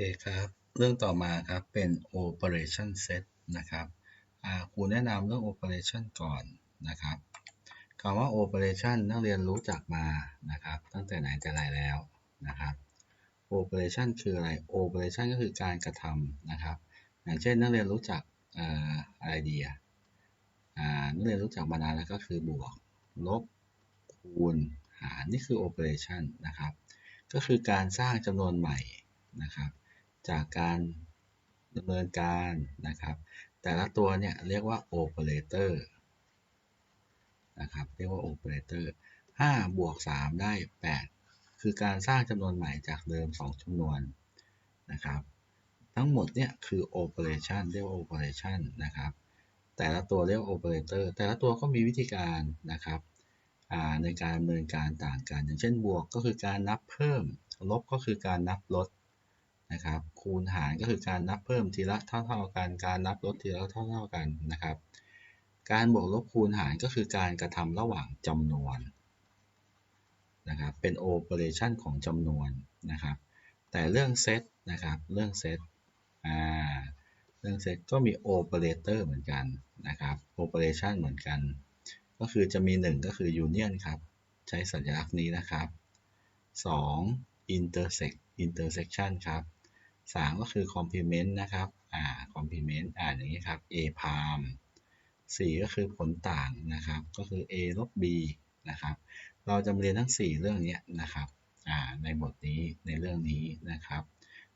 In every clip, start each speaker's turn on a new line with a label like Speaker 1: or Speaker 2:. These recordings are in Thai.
Speaker 1: เคครับ เรื่องต่อมาครับเป็น operation set นะครับครูแนะนำเรื่อง operation ก่อนนะครับคำว่า operation นักเรียนรู้จักมานะครับ ตั้งแต่ไหนแต่ไรแล้วนะครับ operation คืออะไร operation ก็คือการกระทำนะครับ อย่างเช่นนักเรียนรู้จักอะไรดีอะนักเรียนรู้จักมานานแล้วก็คือบวก ลบ คูณ หาร นี่คือ operation นะครับ ก็คือการสร้างจำนวนใหม่นะครับ จากการดำเนินการนะครับ แต่ละตัวเนี่ยเรียกว่าโอเปอเรเตอร์นะครับเรียกว่าโอเปอเรเตอร์5บวก 3 ได้ 8 คือการสร้างจำนวนใหม่จากเดิม 2จำนวนนะครับ ทั้งหมดเนี่ยคือโอเปอเรชันเรียกว่าโอเปอเรชันนะครับ แต่ละตัวเรียกว่าโอเปอเรเตอร์แต่ละตัวก็มีวิธีการนะครับในการดำเนินการต่างกัน อย่างเช่นบวกก็คือการนับเพิ่ม ลบก็คือการนับลด นะครับ คูณหารก็คือการนับเพิ่มทีละเท่าๆกัน การนับลดทีละเท่าๆกันนะครับ การบวกลบคูณหารก็คือการกระทำระหว่างจำนวนนะครับ เป็นโอเปอเรชันของจำนวนนะครับ แต่เรื่องเซตนะครับ เรื่องเซตอ่า เรื่องเซตก็มีโอเปอเรเตอร์เหมือนกันนะครับ โอเปอเรชันเหมือนกัน ก็คือจะมี 1 ก็คือยูเนียนครับ ใช้สัญลักษณ์นี้นะครับ 2 intersect intersection ครับ 3 ก็คือ complement นะครับอ่า complement อ่านอย่างนี้ครับ a prime 4 ก็คือผลต่างนะครับ ก็คือ a ลบ b นะครับ เราจะมาเรียนทั้ง 4 เรื่องนี้นะครับอ่าในบทนี้ในเรื่องนี้นะครับ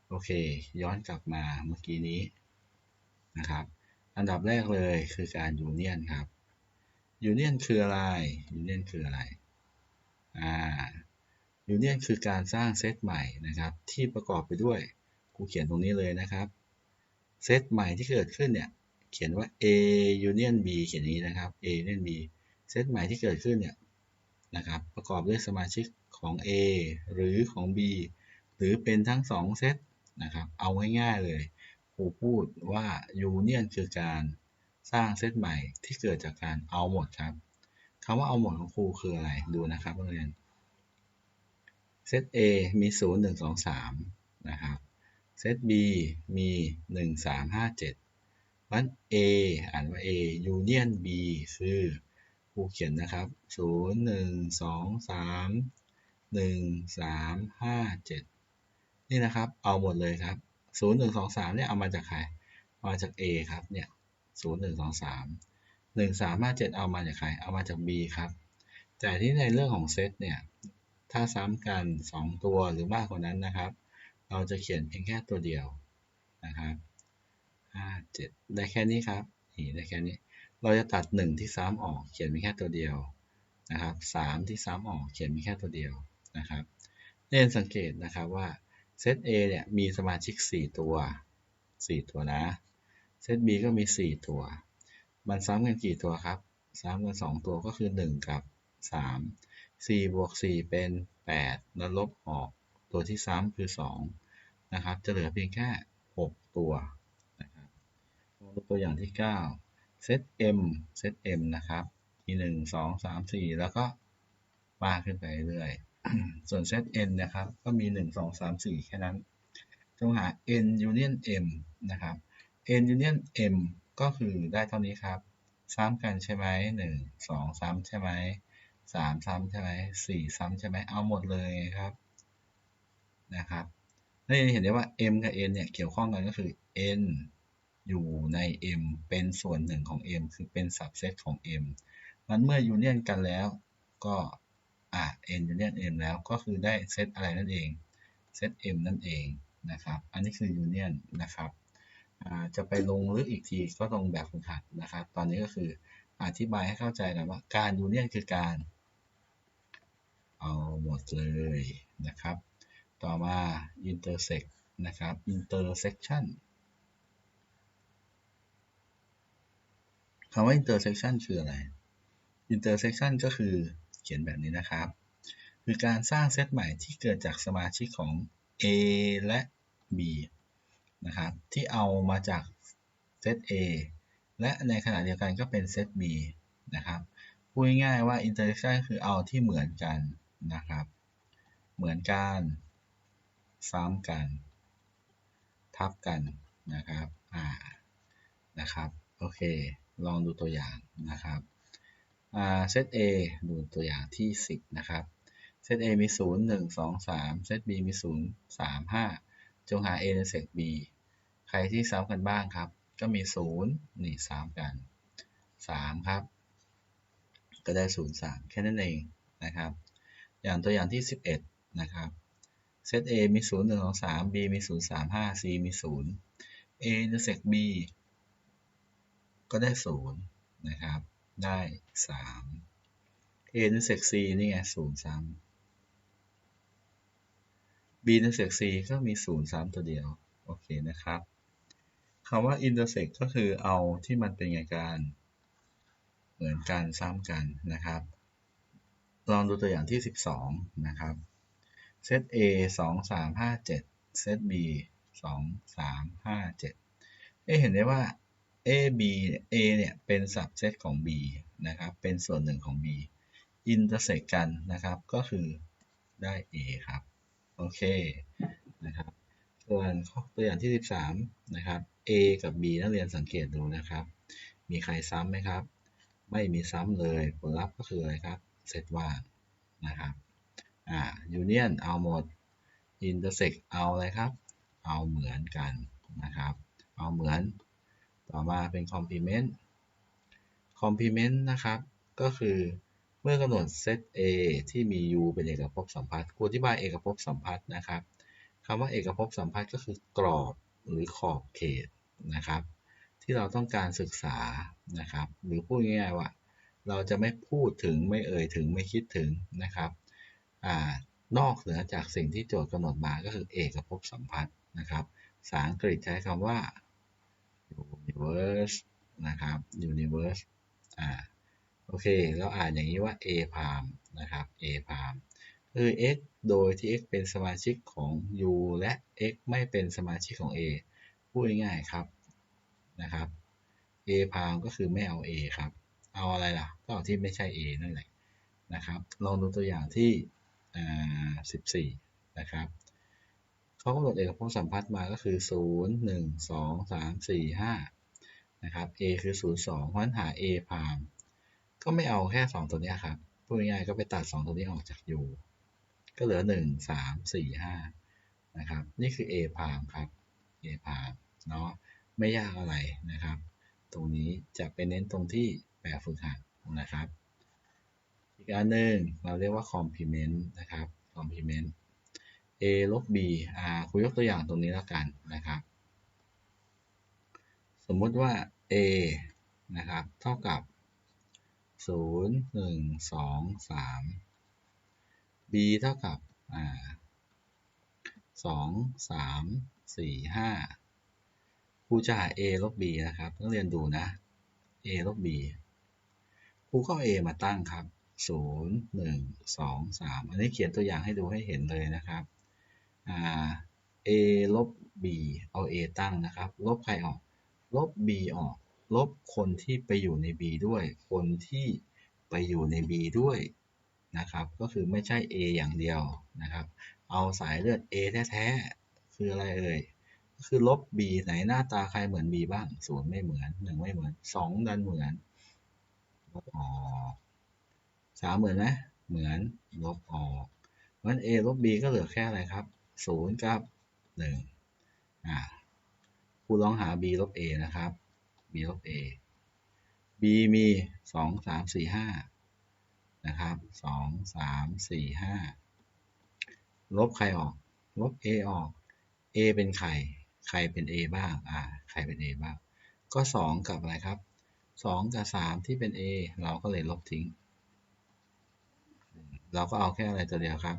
Speaker 1: โอเค ย้อนกลับมาเมื่อกี้นี้นะครับ อันดับแรกเลยคือการยูเนียนครับยูเนียนคืออะไรยูเนียนคืออะไรอ่ายูเนียนคือการสร้างเซตใหม่นะครับ ที่ประกอบไปด้วย ครูเขียนตรงนี้เลยนะครับ เซตใหม่ที่เกิดขึ้นเนี่ย เขียนว่า A union B เขียนนี้นะครับ A union B เซตใหม่ที่เกิดขึ้นเนี่ยนะครับ ประกอบด้วยสมาชิกของ A หรือของ B หรือเป็นทั้ง 2 เซตนะครับ เอาง่ายๆเลยครูพูดว่า union คือการสร้างเซตใหม่ที่เกิดจากการเอาหมดครับคำว่าเอาหมดของครูคืออะไรดูนะครับนักเรียนเซต A มี 0 1 2 3 นะครับ เซต B มี 1 3 5 7วัน A อ่านว่า A union B คือครูเขียนนะครับ 0 1 2 3 1 3 5 7 นี่นะครับ เอาหมดเลยครับ 0 1 2 3เนี่ยเอามาจากใคร มาจาก A ครับเนี่ย0 1 2 3 1 3 5 7 เอามาจากใคร เอามาจาก B ครับ แต่ที่ในเรื่องของเซตเนี่ย ถ้าซ้ำกัน 2 ตัวหรือมากกว่านั้นนะครับ เราจะเขียนเพียงแค่ตัวเดียวนะครับห้าเจ็ดได้แค่นี้ครับนี่ได้แค่นี้ เราจะตัด1ที่ซ้ำออกเขียนมีแค่ตัวเดียวนะครับสามที่ซ้ำออกเขียนมีแค่ตัวเดียวนะครับเน้นสังเกตนะครับว่าเซต A เนี่ยมีสมาชิก 4 ตัว 4 ตัวนะ เซต B ก็มี 4 ตัว มันซ้ำกันกี่ตัวครับ ซ้ำกัน 2 ตัวก็คือ 1 กับ 3 4 บวก 4 เป็น 8 แล้วลบออก ตัวที่ซ้ำคือ 2 นะครับ จะเหลือเพียงแค่ 6 ตัวนะครับตัวอย่างที่ 9 เซต M เซต M นะครับมี1 2 3 4 แล้วก็มาขึ้นไปเรื่อยส่วนเซต N นะครับ ก็มี 1 2 3 4 แค่นั้นจงหา N union M นะครับ N union M ก็คือได้เท่านี้ครับ ซ้ำกันใช่ไหม1 2ซ้ำใช่ไหม3ซ้ำใช่ไหม4ซ้ำใช่ไหมเอาหมดเลยครับนะครับ นี่เห็นได้ว่า m กับ n เนี่ยเกี่ยวข้องกันก็คือ n อยู่ใน m เป็นส่วนหนึ่งของ m คือเป็น subset ของ m มันเมื่อยูเนียนกันแล้วก็อะ n ยูเนียน m แล้วก็คือได้เซตอะไรนั่นเองเซต m นั่นเองนะครับ อันนี้คือยูเนียนนะครับจะไปลงลึกอีกทีก็ตรงแบบฝึกหัดนะครับ ตอนนี้ก็คืออธิบายให้เข้าใจนะว่าการยูเนียนคือการ เอาหมดเลยนะครับ ต่อมา intersect นะครับ intersection คำว่า intersection คืออะไร intersection ก็คือเขียนแบบนี้นะครับ คือการสร้างเซตใหม่ที่เกิดจากสมาชิกของ A และ B นะครับ ที่เอามาจากเซต A และในขณะเดียวกันก็เป็นเซต B นะครับ พูดง่ายๆว่า intersection คือเอาที่เหมือนกันนะครับ เหมือนกัน ซ้ำกัน ทับกันนะครับอ่านะครับโอเค ลองดูตัวอย่างนะครับอ่าเซต A ดูตัวอย่างที่ 10 นะครับเซต A มี 0 1 2 3เซต B มี 0 3 5 จงหา A ในเซต B ใครที่ซ้ำกันบ้างครับ ก็มี 0 นี่ซ้ำกัน 3 ครับ ก็ได้ 0 3 แค่นั้นเองนะครับ อย่างตัวอย่างที่ 11 นะครับ เซต A มี 0 1 2 3 B มี 0 3 5 C มี 0 A ในเซต B ก็ได้ 0 นะครับ ได้ 3 A ในเซก C นี่ไง0ซ้ำ B ในเซก C ก็มี0ซ้ำตัวเดียว โอเคนะครับคำว่า intersect ก็คือเอาที่มันเป็นไงกัน เหมือนกันซ้ำกันนะครับ ลองดูตัวอย่างที่ 12 นะครับ เซต A 2 3 5 7เซต B 2 3 5 7เอ๊เห็นได้ว่า A B A เนี่ยเป็น subset ของ B นะครับ เป็นส่วนหนึ่งของ B intersect กันนะครับ ก็คือได้ A ครับ โอเค นะครับ ส่วนตัวอย่างที่ 13 นะครับ A กับ B นักเรียนสังเกตดูนะครับ มีใครซ้ำไหมครับ ไม่มีซ้ำเลย ผลลัพธ์ก็คืออะไรครับ เซตว่างนะครับ อ่า union เอาหมด intersect เอาอะไรครับ เอาเหมือนกันนะครับ เอาเหมือน ต่อมาเป็น complement complement นะครับ ก็คือเมื่อกำหนดเซต A ที่มี U เป็นเอกภพสัมพัทธ์ครูอธิบายเอกภพสัมพัทธ์นะครับคำว่าเอกภพสัมพัทธ์ก็คือกรอบหรือขอบเขตนะครับ ที่เราต้องการศึกษานะครับ หรือพูดง่ายๆว่า เราจะไม่พูดถึงไม่เอ่ยถึงไม่คิดถึงนะครับ นอกเหนือจากสิ่งที่โจทย์กำหนดมาก็คือเอกภพสัมพัทธ์นะครับภาษาอังกฤษใช้คำว่า universe นะครับ universe อ่าโอเค เราอ่านอย่างนี้ว่า a พามนะครับ a พามคือ x โดยที่ x เป็นสมาชิกของ u และ x ไม่เป็นสมาชิกของ a พูดง่ายๆครับนะครับ a พามก็คือไม่เอา a ครับ เอาอะไรล่ะ ก็เอาที่ไม่ใช่ a นั่นแหละนะครับ ลองดูตัวอย่างที่ 14 นะครับเขากำหนดเอกภพสัมพัทธ์มาก็คือ 0 1 2 3 4 5 นะครับ a คือ 0 2 เพราะฉะนั้นหา a พามก็ไม่เอาแค่ 2 ตัวนี้ครับพูดง่ายๆก็ไปตัด 2 ตัวนี้ออกจาก u ก็เหลือ 1 3 4 5 นะครับ นี่คือ a พามครับ a พามเนาะไม่ยากอะไรนะครับ ตรงนี้จะไปเน้นตรงที่แบบฝึกหัดนะครับ อีกอันหนึ่งเราเรียกว่า complement นะครับ complement a ลบ b อ่าครูยกตัวอย่างตรงนี้แล้วกันนะครับ สมมติว่า a นะครับ เท่ากับ 0 1 2 3 b เท่ากับอ่า2 3 4 5ครูจะหา a ลบ b นะครับต้องเรียนดูนะ a ลบ b ครูก็ a มาตั้งครับ 0 1 2 3อันนี้เขียนตัวอย่างให้ดูให้เห็นเลยนะครับ a ลบ b เอา a ตั้งนะครับ ลบใครออก ลบ b ออก ลบคนที่ไปอยู่ใน b ด้วย คนที่ไปอยู่ใน b ด้วยนะครับ ก็คือไม่ใช่ a อย่างเดียวนะครับ เอาสายเลือด a แท้ๆ คืออะไรเอ่ยก็คือลบ b ไหนหน้าตาใครเหมือน b บ้าง ศูนย์ไม่เหมือนหนึ่งไม่เหมือนสองดันเหมือนลบออก สามเหมือนไหมเหมือนลบออกงั้น a ลบ b ก็เหลือแค่อะไรครับศูนย์กับหนึ่งอ่าครูลองหา b ลบ a นะครับ b ลบ a b มีสองสามสี่ห้านะครับสองสามสี่ห้าลบใครออก ลบ a ออก a เป็นใคร ใครเป็น a บ้าง อ่า ใครเป็น a บ้าง ก็สองกับอะไรครับสองกับสามที่เป็น a เราก็เลยลบทิ้ง เราก็เอาแค่อะไรตัวเดียวครับ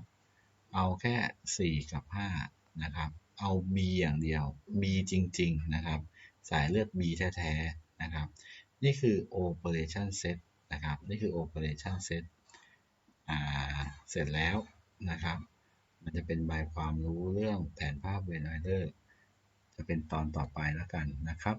Speaker 1: เอาแค่ 4 กับ 5 นะครับ เอา b อย่างเดียว b จริง ๆ นะครับ สายเลือด b แท้ๆ นะครับ นี่คือ operation set นะครับ นี่คือ operation set อ่า เสร็จแล้วนะครับ มันจะเป็นใบความรู้เรื่องแผนภาพเวนไอเดอร์ จะเป็นตอนต่อไปแล้วกันนะครับ